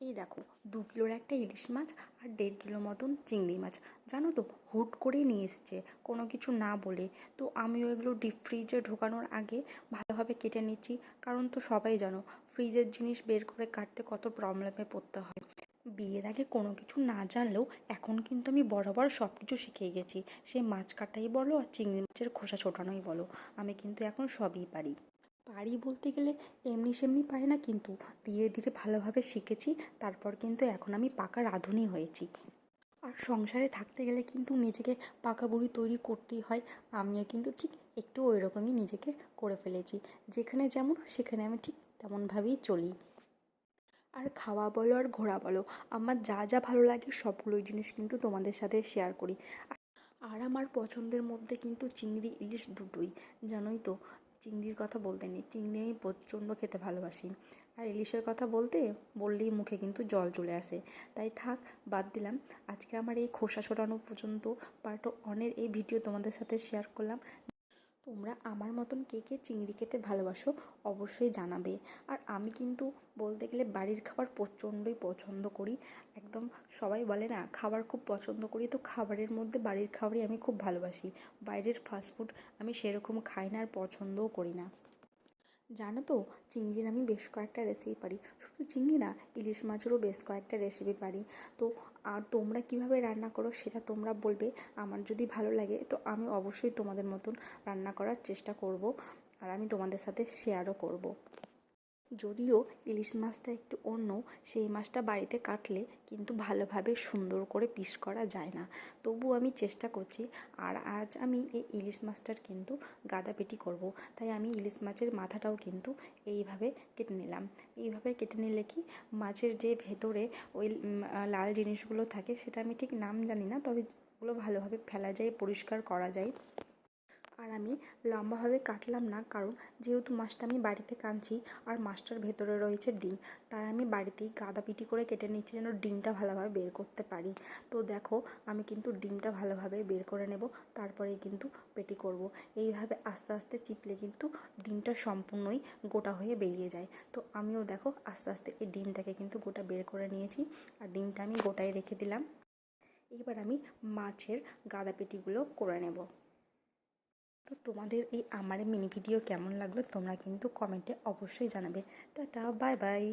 এই দেখো, দু কিলোর একটা ইলিশ মাছ আর দেড় কিলো মতন চিংড়ি মাছ। জানো তো, হুট করেই নিয়ে এসেছে, কোনো কিছু না বলে। তো আমি ওইগুলো ডিপ ফ্রিজে ঢোকানোর আগে ভালোভাবে কেটে নিচ্ছি, কারণ তো সবাই জানো ফ্রিজের জিনিস বের করে কাটতে কত প্রবলেমে পড়তে হয়। বিয়ের আগে কোনো কিছু না জানলেও এখন কিন্তু আমি বরাবর সব কিছু শিখে গেছি। সে মাছ কাটাই বলো আর চিংড়ি মাছের খোসা ছোটানোই বলো। আমি কিন্তু এখন সবই পারি। পারি বলতে গেলে এমনি সেমনি পারি না কিন্তু। ধীরে ধীরে ভালোভাবে শিখেছি, তারপর কিন্তু এখন আমি পাকা রাঁধুনি হয়েছি। আর সংসারে থাকতে গেলে কিন্তু নিজেকে পাকা বুড়ি তৈরি করতেই হয়। আমিও কিন্তু ঠিক একটু ওই রকমই নিজেকে করে ফেলেছি। যেখানে যেমন সেখানে আমি ঠিক তেমনভাবেই চলি। আর খাওয়া বলো আর ঘোরা বলো, আমার যা যা ভালো লাগে সবগুলোই জিনিস কিন্তু তোমাদের সাথে শেয়ার করি। আর আমার পছন্দের মধ্যে কিন্তু চিংড়ি ইলিশ দুটোই, জানোই তো। চিংড়ির কথা বলতে নেই। চিংড়ি আমি প্রচণ্ড খেতে ভালোবাসি। আর ইলিশের কথা বলতে বললেই মুখে কিন্তু জল চলে আসে। তাই থাক, বাদ দিলাম। আজকে আমার এই খোসা ছোটানো পর্যন্ত পার্ট অনের এই ভিডিও তোমাদের সাথে শেয়ার করলাম। তোমরা আমার মতন কে কে চিংড়ি খেতে ভালোবাসো অবশ্যই জানাবে। আর আমি কিন্তু বলতে গেলে বাড়ির খাবার প্রচণ্ডই পছন্দ করি। একদম সবাই বলে না, খাবার খুব পছন্দ করি, তো খাবারের মধ্যে বাড়ির খাবারই আমি খুব ভালোবাসি। বাইরের ফাস্টফুড আমি সেরকম খাই না আর পছন্দও করি না। জানো তো, চিংড়ির আমি বেশ কয়েকটা রেসিপি পারি। শুধু চিংড়ি না, ইলিশ মাছেরও বেশ কয়েকটা রেসিপি পারি। তো আর তোমরা কীভাবে রান্না করো সেটা তোমরা বলবে। আমার যদি ভালো লাগে, তো আমি অবশ্যই তোমাদের মতন রান্না করার চেষ্টা করব আর আমি তোমাদের সাথে শেয়ারও করব। যদিও ইলিশ মাছটা একটু অন্য, সেই মাছটা বাড়িতে কাটলে কিন্তু ভালোভাবে সুন্দর করে পিস করা যায় না। তবু আমি চেষ্টা করছি, আর আজ আমি এই ইলিশ মাছটার কিন্তু গাদাপেটি করব। তাই আমি ইলিশ মাছের মাথাটাও কিন্তু এইভাবে কেটে নিলাম। এইভাবে কেটে নিলে কি মাছের যে ভেতরে ওই লাল জিনিসগুলো থাকে, সেটা আমি ঠিক নাম জানি না, তবে ওগুলো ভালোভাবে ফেলা যায়, পরিষ্কার করা যায়। আর আমি লম্বাভাবে কাটলাম না, কারণ যেহেতু মাছটা আমি বাড়িতে কাঁদছি আর মাছটার ভেতরে রয়েছে ডিম, তাই আমি বাড়িতেই গাদা পিটি করে কেটে নিচ্ছি যেন ডিমটা ভালোভাবে বের করতে পারি। তো দেখো, আমি কিন্তু ডিমটা ভালোভাবে বের করে নেব, তারপরে কিন্তু পেটি করব। এইভাবে আস্তে আস্তে চিপলে কিন্তু ডিমটা সম্পূর্ণই গোটা হয়ে বেরিয়ে যায়। তো আমিও দেখো, আস্তে আস্তে এই ডিমটাকে কিন্তু গোটা বের করে নিয়েছি আর ডিমটা আমি গোটায় রেখে দিলাম। এবার আমি মাছের গাদা পেটিগুলো করে নেব। তো তোমাদের এই আমার মিনি ভিডিও কেমন লাগল তোমরা কিন্তু কমেন্টে অবশ্যই জানাবে। Tata bye bye